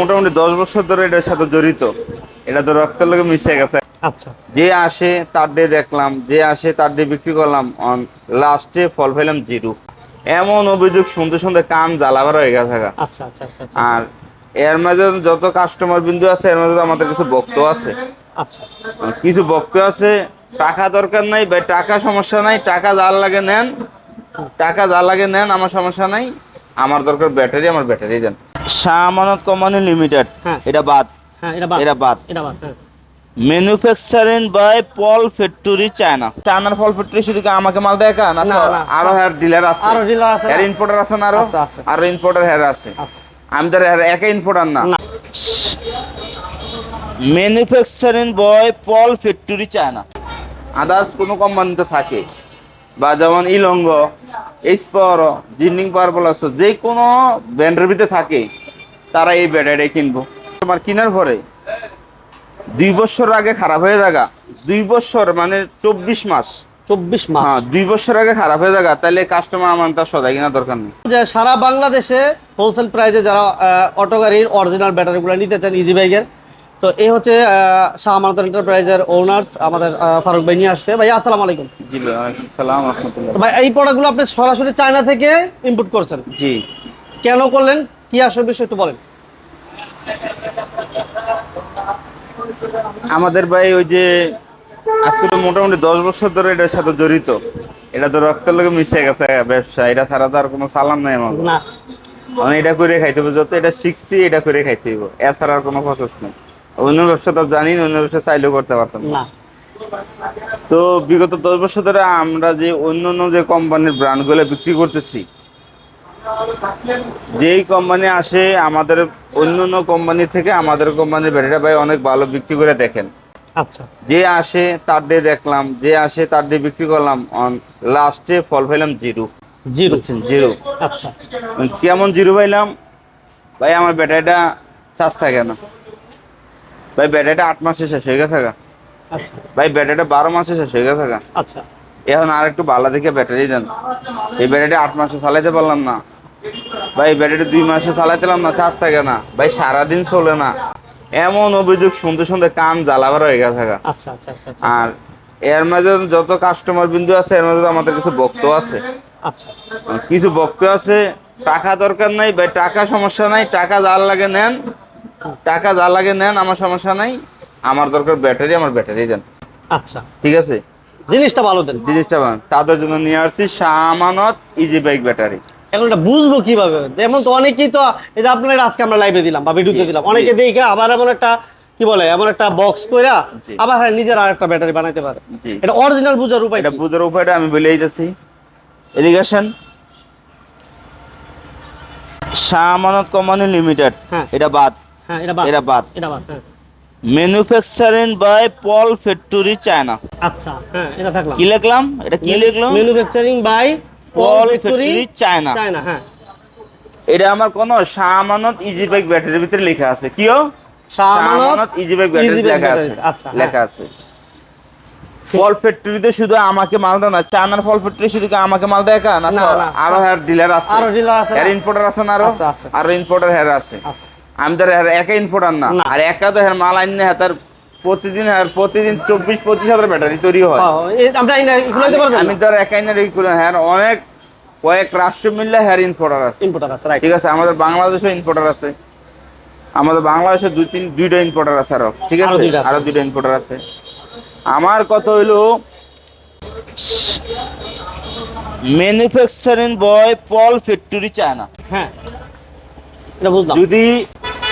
মোটামুটি দশ বছর ধরে এটার সাথে জড়িত। এটা তো রক্তের লোকে মিশে গেছে। আচ্ছা। যে আসে তার ডে দেখলাম যে আসে তার ডে বিক্রি করলাম অন লাস্টে ফল পেলাম জিরো। এমন অভিযোগ শুনতে শুনতে কান জ্বালাবার হয়ে গেছে আচ্ছা আচ্ছা আচ্ছা আর এর মাঝে যত কাস্টমার বিন্দু আছে এর মাঝে আমাদের কিছু বক্ত আছে। আচ্ছা। কিছু বক্ত আছে টাকা দরকার নাই বা টাকা সমস্যা নাই টাকা যার লাগে নেন টাকা যার লাগে নেন আমার সমস্যা নাই আমার দরকার ব্যাটারি আমার ব্যাটারি দেন। Shah Amanat company limited. হ্যাঁ। এটা বাদ। হ্যাঁ এটা বাদ। এটা বাদ। Manufacturing by Paul factory China চায়নার ফল ফ্যাক্টরি শুধু আমাকে মাল দেয় না আরও হেয়ার ডিলার আছে। আরও dealer আছে? হেয়ার ইম্পোর্টার আছে না আরও? আছে, আছে। আরও ইম্পোর্টার হেয়ার আছে। আমি তো হেয়ার একা ইম্পোর্টার না। Manufacturing by Paul factory China others কোনো কোম্পানিতে থাকে। বা যেমন ইলঙ্গ এক্সপর জিন্ডিং পাওয়ার প্লাস যে কোনো ব্র্যান্ডের ভিতরে থাকে। তারা এই ব্যাটারি কিনবো। তোমার কেনার পরে দুই বছর আগে খারাপ হয়ে যাগা দুই বছর মানে চব্বিশ মাস। চব্বিশ মাস। হ্যাঁ দুই বছর আগে খারাপ হয়ে যাগা তাহলে কাস্টমার আমার তার সদাই কেনার দরকার নেই। যে সারা বাংলাদেশে হোলসেল প্রাইসে যারা অটো গাড়ির অরিজিনাল ব্যাটারিগুলো নিতে চান ইজি বাইকের তো এই হচ্ছে শাহ আমানত এন্টারপ্রাইজের ওনার্স আমাদের ফারুক ভাই নিয়ে আসছে। ভাই আসসালামু আলাইকুম। জি ভাই, সালাম ভাই এই প্রোডাক্টগুলো আপনি সরাসরি চায়না থেকে ইম্পোর্ট করছেন? জি। কেন করলেন? কি আসল বিষয় একটু বলেন। আমাদের ভাই ওই যে আজকে তো মোটামুটি দশ বছর ধরে এটার সাথে জড়িত। এটা তো রক্তের লোকে মিশে গেছে ব্যবসা এটা ছাড়া তো আর কোনো সালাম নাই আমার। না। আমি এটা করে খাইতে হবে যত এটা শিখছি এটা করে খাইতে হইব। এছাড়া আর কোনো প্রসেস নেই। অন্য ব্যবসা তো জানি না, অন্য ব্যবসা চাইলেও করতে পারতাম না। তো বিগত দশ বছর ধরে আমরা যে অন্য অন্য যে কোম্পানির ব্র্যান্ডগুলো বিক্রি করতেছি যেই কোম্পানি আসে আমাদের অন্য অন্য কোম্পানি থেকে আমাদের কোম্পানির ব্যাটারিটা ভাই অনেক ভালো বিক্রি করে দেখেন। আচ্ছা। যে আসে তার দিয়ে দেখলাম যে আসে তার দিয়ে বিক্রি করলাম লাস্টে ফল পাইলাম জিরো। জিরো। জিরো। আচ্ছা। কেমন জিরো পাইলাম? ভাই আমার ব্যাটারিটা চার্জ থাকে না। ভাই ব্যাটারিটা আট মাসে শেষ হয়ে গেছে। আচ্ছা। ভাই ব্যাটারিটা বারো মাসে শেষ হয়ে গেছে। আচ্ছা। এখন আর একটু ভালো দেখে ব্যাটারি দেন। এই ব্যাটারিটা আট মাসে চালাইতে পারলাম না। ভাই ব্যাটারি দুই মাসে চালাইতেলাম না চার্জ থাকে না। ভাই সারাদিন চলে না। এমন অভিযোগ শুনতে শুনতে কান জ্বালাবার হয়ে গেছে। আচ্ছা আচ্ছা আচ্ছা আচ্ছা আর এর মাঝে যত কাস্টমার বিন্দু আছে এর মাঝে আমাদের কিছু বক্ত আছে। আচ্ছা। কিছু বক্ত আছে টাকা দরকার নাই বা টাকা সমস্যা নাই টাকা যার লাগে নেন টাকা যার লাগে নেন আমার সমস্যা নাই আমার দরকার ব্যাটারি আমার ব্যাটারি দেন। আচ্ছা। ঠিক আছে? জিনিসটা ভালো দেন। জিনিসটা ভালো। তাদের জন্য নিয়ে আসছি সামানত ইজি বাইক ব্যাটারি। এখন এটা বুঝব কীভাবে? যেমন তো অনেকেই তো যে আপনার আজকে আমরা লাইভে দিলাম বা ভিডিওতে দিলাম। অনেকে দেখে আবার এমন একটা কি বলে এমন একটা বক্স কইরা আবার হ্যাঁ নিজের আর একটা ব্যাটারি বানাইতে পারে। এটা অরিজিনাল বুঝার উপায় এটা বুঝার উপায়টা আমি বলে দিতেছি। এলিগেশন সামানত কোম্পানি লিমিটেড হ্যাঁ। এটা বাদ। হ্যাঁ এটা বাদ। এটা বাদ। এটা বাদ manufacturing by Paul factory China আচ্ছা হ্যাঁ এটা থাকলাম। কি লিখলাম? এটা কি লিখলাম? Manufacturing by Paul factory China. China হ্যাঁ। এটা আমার কোন সামানত ইজি বাইক ব্যাটারির ভিতরে লেখা আছে। কিও? শাহমানত ইজি বাইক ব্যাটারি লেখা আছে। আচ্ছা, হ্যাঁ। লেখা আছে। ফল ফ্যাক্টরিতে শুধু আমাকে মাল দেয় না চায়নার ফল ফ্যাক্টরি শুধু আমাকে মাল দেয় না না, আরও হেয়ার ডিলার আছে। আরও dealer আছে না? হেয়ার ইম্পোর্টার আছে না আরও? আছে। ইম্পোর্টার হেয়ার আছে। আচ্ছা। আমি তো হেয়ার একা ইম্পোর্টার না। না। আর একা তো হেয়ার মাল আইনে তার প্রতিদিন হেয়ার প্রতিদিন চব্বিশ পঁচিশ হাজার ব্যাটারি তৈরি হয়। না দিতে পারবেন আমি তো আর একাই না হ্যাঁ অনেক কয়েক রাষ্ট্র মিললে হেয়ার ইম্পোর্টার আছে। ইম্পোর্টার আছে ঠিক আছে আমাদের বাংলাদেশও ইম্পোর্টার আছে। আমাদের বাংলাদেশে দুই তিন দুইটা ইম্পোর্টার আছে আরও ঠিক আছে? আরও দুইটা ইম্পোর্টার আছে। আমার কথা হইল manufacturing by Paul factory China হ্যাঁ এটা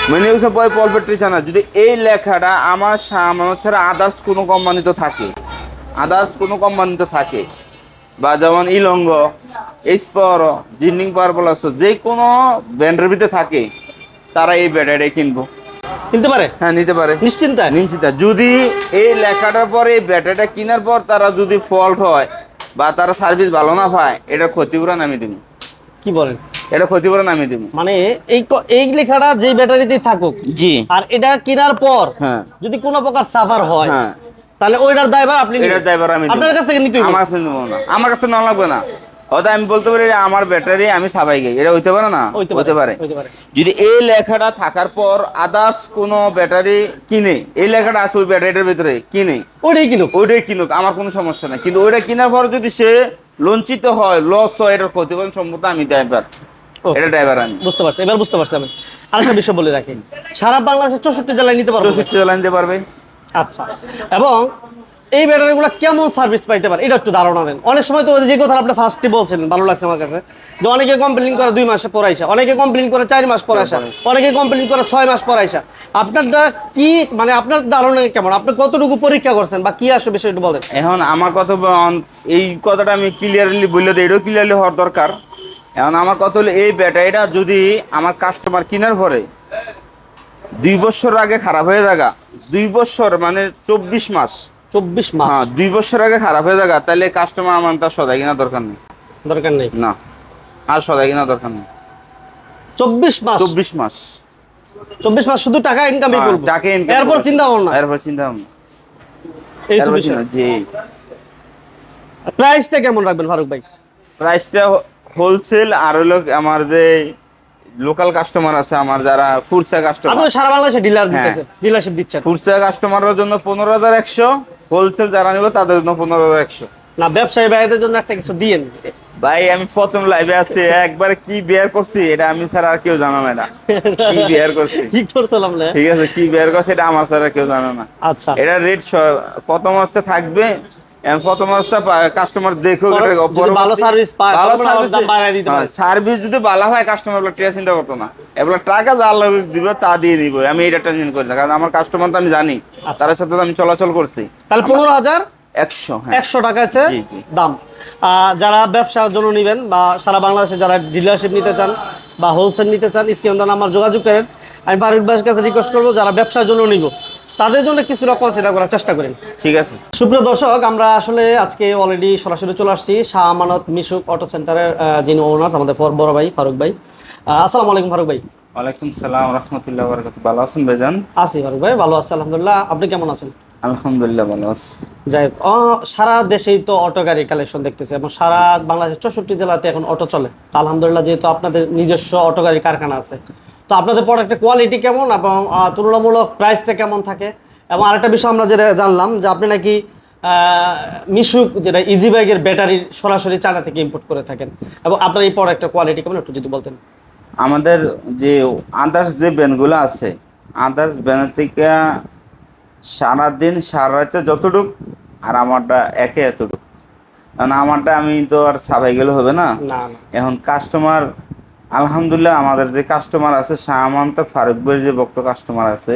যদি manufacture by Paul factory China যদি এই লেখাটা আমার সামনে ছাড়া আদার্স কোনো কোম্পানিতে থাকে আদার্স কোনো কোম্পানিতে থাকে বা যেমন ইলঙ্গ এক্সপর জিন্ডিং পাওয়ার প্লাস যে কোনো ব্র্যান্ডের ভিতরে থাকে তারা এই ব্যাটারি কিনবো। কিনতে পারে? হ্যাঁ নিতে পারে। নিশ্চিন্তায় নিশ্চিত যদি এই লেখাটার পর এই ব্যাটারিটা কেনার পর তারা যদি ফল্ট হয় বা তারা সার্ভিস ভালো না পায় এটা ক্ষতিপূরণ আমি দিব। কি বলেন? এটা ক্ষতিপূরণ আমি দিব। মানে এই এই লেখাটা যে ব্যাটারিতেই থাকুক জি। আর এটা কেনার পর হ্যাঁ। যদি কোনো প্রকার সাফার হয় হ্যাঁ। তাহলে ওইটার দায়ভার আপনি এটার ড্রাইভার আমি আপনার কাছ থেকে নিতে হবে আমার কাছে নেব না। আমার কাছে নেওয়া লাগবে না। হয়তো আমি বলতে পারি আমার ব্যাটারি আমি সাবাই গাই এটা হইতে পারে না? হইতে পারে যদি এই লেখাটা থাকার পর আদার্স কোনো ব্যাটারি কিনে এই লেখাটা আছে ওই ব্যাটারিটার ভিতরে কিনে ওটাই কিনুক। ওইটাই কিনুক। আমার কোনো সমস্যা নাই। কিন্তু ওইটা কেনার পর যদি সে লঞ্চিত হয় লস হয় এটার ক্ষতিপূরণ সম্ভবত আমি ড্রাইভার। এটা ড্রাইভার আমি। বুঝতে পারছি এবার বুঝতে পারছি আমি। আরেকটা বিষয় বলে রাখি সারা বাংলাদেশে চৌষট্টি জেলায় নিতে পারবে। চৌষট্টি জেলায় নিতে পারবে। আচ্ছা এবং এই ব্যাটারিগুলো কেমন সার্ভিস পাইতে পারে? এটা একটু ধারণা দেন। অনেক সময় তো ওই যে কথা আপনি ফার্স্টে বলছিলেন ভালো লাগছে আমার কাছে যে অনেকে কমপ্লেন করে দুই মাসে পর আইসা অনেকে কমপ্লেন করে চার মাস পর আসা অনেকে কমপ্লেন করে ছয় মাস পর আইসা। আপনারটা কি মানে আপনার ধারণা কেমন? আপনি কতটুকু পরীক্ষা করছেন বা কি আসবে বিষয় একটু বলেন। এখন আমার কথা এই কথাটা আমি ক্লিয়ারলি বললে এটাও ক্লিয়ারলি হওয়ার দরকার। এখন আমার কথা হলো এই ব্যাটারিটা যদি আমার কাস্টমার কেনার পরে দুই বছর আগে খারাপ হয়ে থাকা দুই বছর মানে চব্বিশ মাস চব্বিশ মাস। হ্যাঁ দুই বছর আগে খারাপ হয়ে থাকা তাহলে কাস্টমার আমার তার সদাই কেনার দরকার নেই। দরকার নেই? না আর সদাই কেনার দরকার নেই। চব্বিশ মাস? চব্বিশ মাস। চব্বিশ মাস শুধু টাকা ইনকামই হ্যাঁ, করব। টাকা income এরপর চিন্তা ভাবনা? এরপর চিন্তা ভাবনা। এই জি। প্রাইসটা কেমন রাখবেন ফারুক ভাই? প্রাইসটা হোলসেল আর হলো আমার যে লোকাল কাস্টমার আছে আমার যারা আপনি কাস্টমার তো সারা বাংলাদেশে ডিলার হ্যাঁ। দিতেছেন ডিলারশিপ দিচ্ছেন। খুচরা কাস্টমারের জন্য পনেরো হাজার একশো হোলসেল যারা নেবে তাদের জন্য পনেরো একশো। না ব্যবসায়ী ভাইদের জন্য একটা কিছু দিয়েন ভাই আমি প্রথম লাইভে আছি একবার কি বিয়ার করছি এটা আমি ছাড়া আর কেউ জানাবে না কি বিয়ার করছি? কি করছিলাম? ঠিক আছে কি বিয়ার করছি এটা আমার ছাড়া কেউ জানে না। আচ্ছা। এটা রেট প্রথম আসতে থাকবে প্রথম অবস্থায় কাস্টমার দেখো ভালো service পায়, তখন আবার বাড়ায় দিতে পারে। সার্ভিস যদি ভালো হয় কাস্টমার বলে টিয়া চিন্তা করতো না। এবার টাকা যা লাগে দিবে তা দিয়ে নিব আমি এটা টেনশন করি না কারণ আমার কাস্টমার তো আমি জানি। আচ্ছা। তার সাথে আমি চলাচল করছি। তাহলে পনেরো হাজার একশো হ্যাঁ। একশো টাকা জি। দাম। যারা ব্যবসার জন্য নেবেন বা সারা বাংলাদেশে যারা ডিলারশিপ নিতে চান বা হোলসেল নিতে চান দ্বারা আমার যোগাযোগ করেন। আমি ফারুক ভাইয়ের কাছে রিকোয়েস্ট করব যারা ব্যবসার জন্য নিব। তাদের জন্য কিছুটা কনসিডার করার চেষ্টা করেন। ঠিক আছে। সুপ্রিয় দর্শক আমরা আসলে আজকে অলরেডি সরাসরি চলে আসছি শাহ আমানত মিশুক অটো সেন্টারের যিনি ওনার আমাদের ফর- বড় ভাই ফারুক ভাই। আসসালামু আলাইকুম ফারুক ভাই। ওয়ালাইকুম সালাম রহমতুল্লাহ বরকাত ভালো আছেন ভাইজান? আছি ফারুক ভাই ভালো আছি আলহামদুলিল্লাহ। আপনি কেমন আছেন? আলহামদুলিল্লাহ ভালো আছি। যাই হোক সারা দেশেই তো অটো গাড়ির কালেকশন দেখতেছে এবং সারা বাংলাদেশের চৌষট্টি জেলাতে এখন অটো চলে। আলহামদুলিল্লাহ যেহেতু আপনাদের নিজস্ব অটো গাড়ির কারখানা আছে। তো আপনাদের প্রোডাক্টের কোয়ালিটি কেমন এবং তুলনামূলক প্রাইসটা কেমন থাকে? এবং আরেকটা বিষয় আমরা যেটা জানলাম যে আপনি নাকি মিশুক যেটা ইজি বাইকের ব্যাটারি সরাসরি চায়না থেকে ইম্পোর্ট করে থাকেন। এবং আপনার এই প্রোডাক্টের কোয়ালিটি কেমন একটু যদি বলতেন। আমাদের যে আদার্স যে ব্যান্ডগুলো আছে আদার্স ব্যান্ড থেকে সারাদিন সারা রাতে যতটুক আর আমারটা একে এতটুক। কারণ আমারটা আমি তো আর সাবাই গেলে হবে না। এখন কাস্টমার আলহামদুলিল্লাহ আমাদের যে কাস্টমার আছে শাহমান্ত ফারুক ভাইয়ের যে ভক্ত কাস্টমার আছে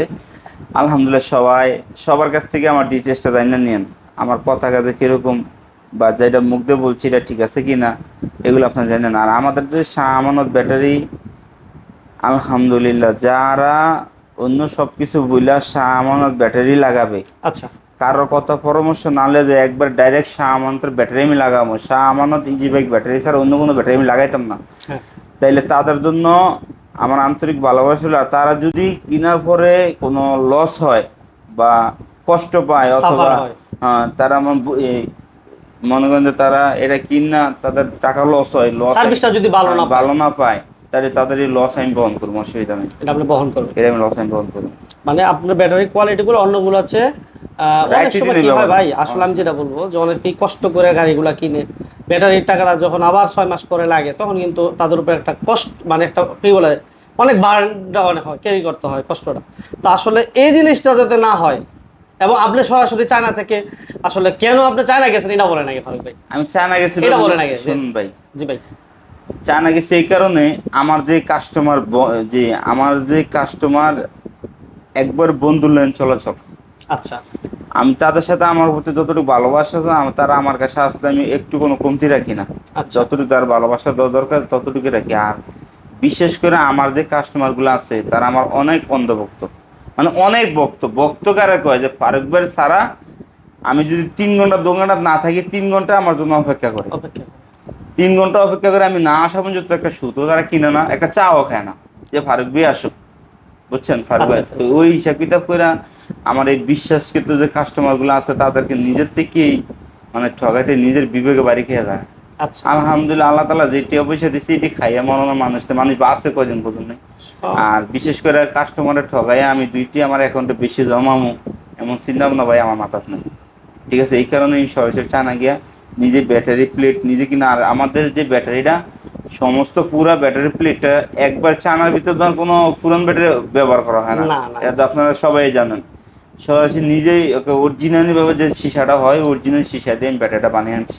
আলহামদুলিল্লাহ সবাই সবার কাছ থেকে আমার ডিটেলসটা জানিয়ে নিন। আমার কথা কাজে কীরকম বা যেটা মুখ দিয়ে বলছি এটা ঠিক আছে কি না এগুলো আপনারা জানেন। আর আমাদের যে শাহ আমানত ব্যাটারি আলহামদুলিল্লাহ যারা অন্য সব কিছু বইলা শাহ আমানত ব্যাটারি লাগাবে আচ্ছা। কারও কথা পরামর্শ না যে একবার ডাইরেক্ট শাহ আমানতের ব্যাটারি আমি লাগাবো। Shah Amanat easy bike battery ছাড়া অন্য কোনো ব্যাটারি আমি লাগাইতাম না। হ্যাঁ। তাইলে তাদের জন্য আমার আন্তরিক ভালোবাসা হলো আর তারা যদি কেনার পরে কোনো লস হয় বা কষ্ট পায় অথবা হয়। হ্যাঁ, তারা আমার মনে করেন যে তারা এটা কিনা তাদের টাকা লস হয় লস সার্ভিসটা যদি ভালো না ভালো না পায় তাহলে তাদের এই লস আমি বহন করব অসুবিধা নেই। এটা আপনি বহন করবেন। এটা আমি লস আমি বহন করব। মানে আপনার ব্যাটারির কোয়ালিটি গুলো অন্যগুলো আছে অনেক সময় কি হয় ভাই? আসলে আমি যেটা বলব যে অনেকেই কষ্ট করে গাড়িগুলা কিনে ব্যাটারির টাকাটা যখন আবার ছয় মাস পরে লাগে তখন কিন্তু তাদের উপর একটা কষ্ট মানে একটা কি বলে অনেক বার্নটা অনেক হয় ক্যারি করতে হয় কষ্টটা। তো আসলে এই জিনিসটা যাতে না হয় এবং আপনি সরাসরি চায়না থেকে আসলে কেন আপনি চায়না গেছেন এটা বলেন আগে ফারুক ভাই। আমি চায়না গেছি এটা বলেন আগে। শুনুন ভাই। জি ভাই। চায়না গেছি এই কারণে আমার যে কাস্টমার যে আমার যে কাস্টমার একবার বন্ধু লেন চলাচল। আচ্ছা। আমি তাদের সাথে আমার প্রতি যতটুকু ভালোবাসা আছে তারা আমার কাছে আসলে আমি একটু কোনো কমতি রাখি না। আচ্ছা। যতটুকু তার ভালোবাসা দেওয়া দরকার ততটুকু রাখি। আর বিশেষ করে আমার যে কাস্টমারগুলো আছে তারা আমার অনেক অন্ধভক্ত। মানে অনেক ভক্ত। ভক্ত কারা কয় যে ফারুক ভাইয়ের ছাড়া আমি যদি তিন ঘণ্টা দু ঘণ্টা না থাকি তিন ঘণ্টা আমার জন্য অপেক্ষা করে। তিন ঘণ্টা অপেক্ষা করে আমি না আসা পর্যন্ত একটা সুতো তারা কিনে না একটা চাও খায় না। যে ফারুক ভাই আসুক। বুঝছেন ফারুক আচ্ছা, আচ্ছা, তো ওই হিসাব কিতাব করে আমার এই বিশ্বাসকৃত যে কাস্টমারগুলো আছে তাদেরকে নিজের থেকেই মানে ঠগাইতে নিজের বিবেকে বাড়ি খেয়ে যায়। আচ্ছা। আলহামদুলিল্লাহ আল্লাহ তালা যেটি পয়সা দিচ্ছে এটি খাইয়া মরণ মানুষ তো মানুষ বাঁচে কয়দিন পর্যন্ত আর বিশেষ করে কাস্টমারের ঠগাইয়া আমি দুইটি আমার অ্যাকাউন্টে বেশি জমামু এমন চিন্তা ভাবনা ভাই আমার মাথাত নেই। ঠিক আছে এই কারণে আমি সরাসরি চানা গিয়া নিজে ব্যাটারি প্লেট নিজে কিনা আর আমাদের যে ব্যাটারিটা সমস্ত পুরা ব্যাটারি প্লেটটা একবার চানার ভিতর ধর কোনো পুরান ব্যাটারি ব্যবহার করা হয় না। এটা তো আপনারা সবাই জানেন। সরাসরি নিজেই ওকে অরিজিনালি ভাবে যে সিসাটা হয় অরিজিনাল সিসা দিয়ে আমি ব্যাটারিটা বানিয়ে আনছি।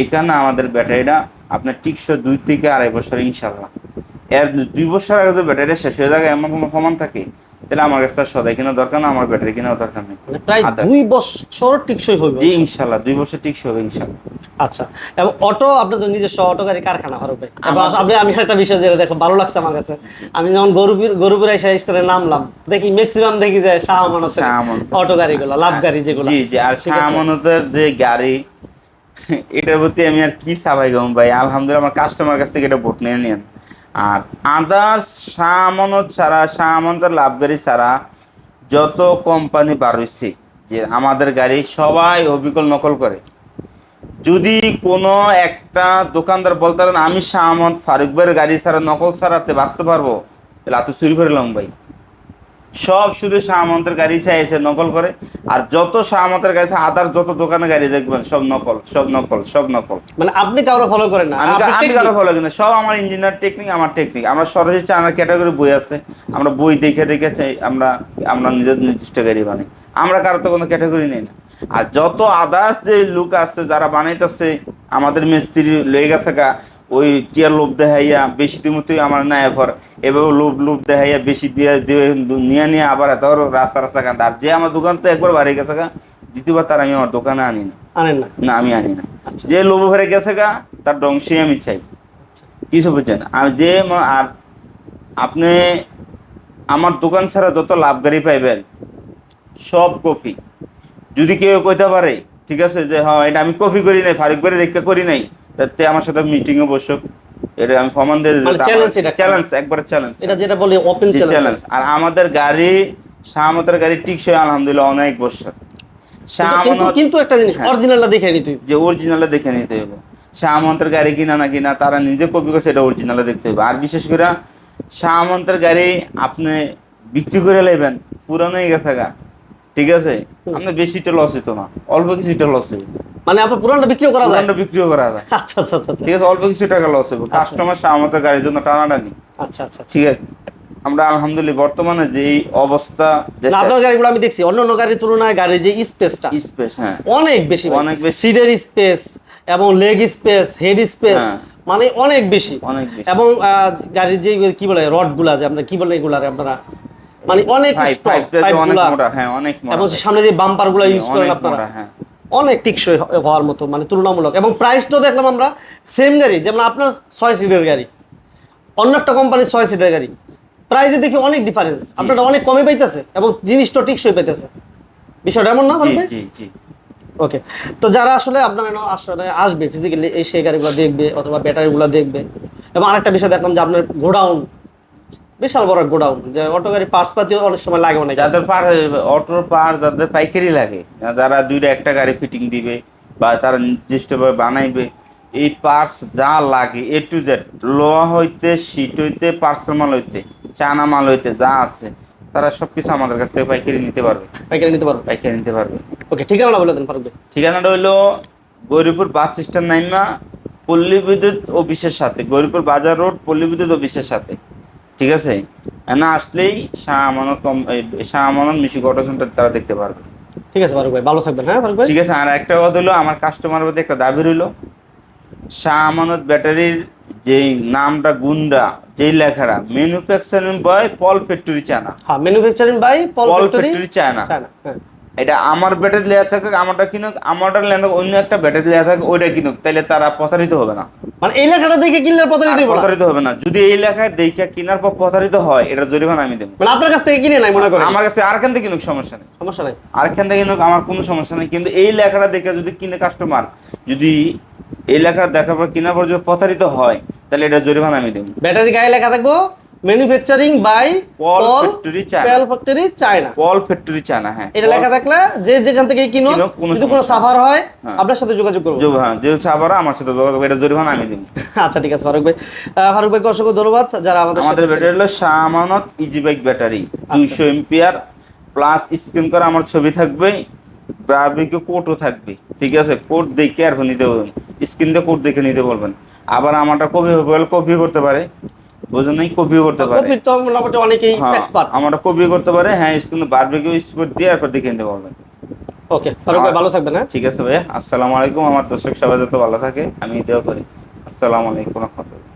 এখানে কারণে আমাদের ব্যাটারিটা আপনার টিকশো দুই থেকে আড়াই বছর ইনশাল্লাহ এর দুই বছর আগে তো ব্যাটারিটা শেষ হয়ে যাবে এমন কোনো প্রমাণ থাকে? তাহলে আমার কাছে সদাই কেনা দরকার না আমার ব্যাটারি কেনাও দরকার নেই। মানে প্রায় দুই বছর টিকসই হবে জি ইনশাল্লাহ। দুই বছর টিকশো হবে ইনশাল্লাহ। আচ্ছা এবং অটো আপনাদের নিজস্ব অটো গাড়ি কারখানা এবার আপনি আমি একটা বিষয় যেটা দেখো ভালো লাগছে আমার কাছে। আমি যখন গরুবির গরুবির এসে স্টোরে নামলাম দেখি ম্যাক্সিমাম দেখি যে শাহ আমানতের শাহ আমানতের। অটো গাড়িগুলো লাভ গাড়ি যেগুলো। জি জি আর? শাহমানতের যে গাড়ি এটার প্রতি আমি আর কি সাবাই গম ভাই? আলহামদুলিল্লাহ আমার কাস্টমার কাছ থেকে এটা ভোট নিয়ে নিন আর আদার সামনত ছাড়া, সামনদের লাভ গাড়ি ছাড়া যত কোম্পানি বার যে আমাদের গাড়ি সবাই অবিকল নকল করে। যদি কোনো একটা দোকানদার বলতে পারেন, আমি শাহমদ ফারুক ভাইয়ের গাড়ি ছাড়া নকল ছাড়াতে বাঁচতে পারব? তাহলে এত চুরি করে লং ভাই। সব শুধু শাহমন্তের গাড়ি চাইছে নকল করে। আর যত শাহমতের গাড়ি আদার যত দোকানে গাড়ি দেখবেন সব নকল সব নকল সব নকল। মানে আপনি কারও ফলো করেন না আমি আমি কারও ফলো কিনা সব আমার ইঞ্জিনিয়ার টেকনিক আমার টেকনিক আমরা সরাসরি চানার ক্যাটাগরি বই আছে আমরা বই দেখে দেখে চাই আমরা আমরা নিজের নির্দিষ্ট গাড়ি বানাই। আমরা কারও তো কোনো ক্যাটাগরি নেই না। আর যত আদার্স যে লুক আছে যারা বানাইতেছে আমাদের মিস্ত্রি লয়ে গেছে ওই টিয়ার লোভ দেখাইয়া বেশি দিমতই আমার না এফর এভাবে লোভ লোভ দেখাইয়া বেশি দিয়ে দিয়ে নিয়ে নিয়ে আবার এত রাস্তা রাস্তা কান্দা আর যে আমার দোকান তো একবার বাড়ি গেছে গা দ্বিতীয়বার তার আমি আমার দোকানে আনি না। আনেন না? না আমি আনি না। আচ্ছা। যে লোভ ভরে গেছে গা তার ডংশি আমি চাই। কিছু বুঝছেন? আর যে আর আপনি আমার দোকান ছাড়া যত লাভ গাড়ি পাইবেন সব কপি। যদি কেউ কইতে পারে ঠিক আছে যে হ্যাঁ এটা আমি কপি করি নাই ফারুক বাড়ি দেখতে করি নাই তাতে আমার সাথে মিটিংয়ে বসুক এটা আমি প্রমাণ দিয়ে মানে challenge এটা। চ্যালেঞ্জ একবার চ্যালেঞ্জ এটা যেটা বলি ওপেন চ্যালেঞ্জ চ্যালেঞ্জ আর আমাদের গাড়ি শাহমতের গাড়ি টিকসই আলহামদুলিল্লাহ অনেক বছর। কিন্তু কিন্তু একটা জিনিস হ্যাঁ। অরিজিনালটা দেখে নিতে যে অরিজিনালে দেখে নিতে হবে শাহমন্তের গাড়ি কিনা না কিনা তারা নিজে কপি করছে এটা অরিজিনালে দেখতে হবে আর বিশেষ করে শাহমন্তের গাড়ি আপনি বিক্রি করে নেবেন পুরানো হয়ে গেছে গা। ঠিক আছে? আপনার বেশিটা লস হইতো না। অল্প কিছুটা লস হইব। মানে আপনার পুরানটা বিক্রিও করা যায়? পুরানটা বিক্রিও করা যায়। আচ্ছা আচ্ছা আচ্ছা আচ্ছা। ঠিক আছে অল্প কিছু টাকা লস হইব। কাস্টমার শাহমতের গাড়ির জন্য টানাটানি। আচ্ছা আচ্ছা আচ্ছা। ঠিক আছে। আমরা আলহামদুলিল্লাহ বর্তমানে যে এই অবস্থা আপনার গাড়িগুলো আমি দেখছি। অন্য অন্য গাড়ির তুলনায় গাড়ির যে স্পেসটা স্পেস হ্যাঁ। অনেক বেশি অনেক বেশি। সিটের স্পেস এবং লেগ স্পেস হেড স্পেস হ্যাঁ। মানে অনেক বেশি। অনেক বেশি। এবং গাড়ির যে কি বলে রডগুলা যে আমরা কি বলে এগুলারে আপনারা? মানে অনেক পাইপ strong, পাইপটা যে pipe অনেক মোটা হ্যাঁ অনেক এবং সামনে যে বাম্পারগুলা ইউজ করেন আপনারা। হ্যাঁ। অনেক টিকসই হওয়ার মতো মানে তুলনামূলক। এবং প্রাইসটাও দেখলাম আমরা সেম গাড়ি যেমন আপনার ছয় সিটের গাড়ি অন্য একটা কোম্পানির ছয় সিটের গাড়ি। প্রাইসে দেখি অনেক ডিফারেন্স আপনারা অনেক কমে পাইতেছে এবং জিনিসটা টিকসই পাইতেছে। বিষয়টা এমন না জি জি জি। ওকে তো যারা আসলে আপনার আসলে আসবে ফিজিক্যালি এই সেই গাড়িগুলো দেখবে অথবা ব্যাটারিগুলো দেখবে। এবং আরেকটা বিষয় দেখলাম যে আপনার গোডাউন বিশাল বড় গোডাউন যে অটো গাড়ি পার্টস পাতিও অনেক সময় লাগে অনেক। যাদের পার অটোর পার যাদের পাইকারি লাগে যারা দুইটা একটা গাড়ি ফিটিং দিবে বা তারা নির্দিষ্টভাবে বানাইবে এই পার্টস যা লাগে এ টু জেড লোহা হইতে শীট হইতে পার্সেল মাল হইতে চানা মাল হইতে যা আছে তারা সব কিছু আমাদের কাছ থেকে পাইকারি নিতে পারবে। পাইকারি নিতে পারবে? পাইকারি নিতে পারবে। ওকে ঠিকানা বলে দেন ফারুক ভাই। ঠিকানাটা হইল গৌরীপুর বাস স্ট্যান্ড নাইমা পল্লী বিদ্যুৎ অফিসের সাথে গৌরীপুর বাজার রোড পল্লী বিদ্যুৎ অফিসের সাথে। ঠিক আছে? না আসলেই শাহ আমানত কম শাহ আমানত মিশিক অটো সেন্টার তারা দেখতে পারবে। ঠিক আছে ফারুক ভাই ভালো থাকবেন হ্যাঁ ফারুক ভাই? ঠিক আছে আর একটা কথা হলো আমার কাস্টমার প্রতি একটা দাবি রইল। শাহ আমানত ব্যাটারির যেই নামটা গুন্ডা যেই লেখাটা manufacturing by Paul factory China হ্যাঁ manufacturing by Paul factory China China হ্যাঁ। এটা আমার ব্যাটারি লেয়া থাকে আমারটা কিনুক আমারটা লেয়া থাকে অন্য একটা ব্যাটারি লেয়া থাকে ওইটা কিনুক তাহলে তারা প্রতারিত হবে না। মানে এই লেখাটা দেখে কিনলে প্রতারিত আর প্রতারিত হবে না। যদি এই লেখায় দেখে কেনার পর প্রতারিত হয় এটা জরিমানা আমি দেবো। মানে আপনার কাছ থেকে কিনে নাই মনে করেন? আমার কাছে আরেকখান থেকে কিনুক সমস্যা নেই। সমস্যা নাই? আরেকখান থেকে কিনুক আমার কোনো সমস্যা নেই। কিন্তু এই লেখাটা দেখে যদি কিনে কাস্টমার যদি এই লেখাটা দেখার পর কেনার পর যদি প্রতারিত হয় তাহলে এটা জরিমানা আমি দেবো। ব্যাটারি গায়ে লেখা থাকব manufacturing by Paul factory China Paul factory China Paul factory China হ্যাঁ। এটা লেখা থাকলে যে যেখান থেকে কিনো যদি কোনো সাফার হয় হ্যাঁ। আপনার সাথে যোগাযোগ করব। হ্যাঁ যে সাবারা আমার সাথে যোগাযোগ এটা জরিমানা আমি দিব। আচ্ছা ঠিক আছে ফারুক ভাই। ফারুক ভাইকে অসংখ্য ধন্যবাদ যারা আমাদের আমাদের ব্যাটারি হলো শামানত ইজি বাইক ব্যাটারি আচ্ছা। দুইশো এম্পিয়ার প্লাস স্ক্রিন করা আমার ছবি থাকবে ব্রাবিকে কোটও থাকবে ঠিক আছে? কোড দেখে আর নিতে বলবেন স্ক্রিন দিয়ে কোড দেখে নিতে বলবেন। আবার আমারটা কপি হবে কপি করতে পারে। নাই কপিও করতে পারে। কপি তো মোটামুটি অনেকেই হ্যাঁ এক্সপার্ট আমরা কপি করতে পারে হ্যাঁ কিন্তু বারবিকিউ স্পট দিয়ে এরপর দেখে নিতে পারবেন। ওকে ফারুক ভাই ভালো থাকবেন হ্যাঁ? ঠিক আছে ভাইয়া আসসালামু আলাইকুম আমার দর্শক সবাই যত ভালো থাকে আমি এটাও করি। আসসালামু আলাইকুম রহমতুল্লাহ।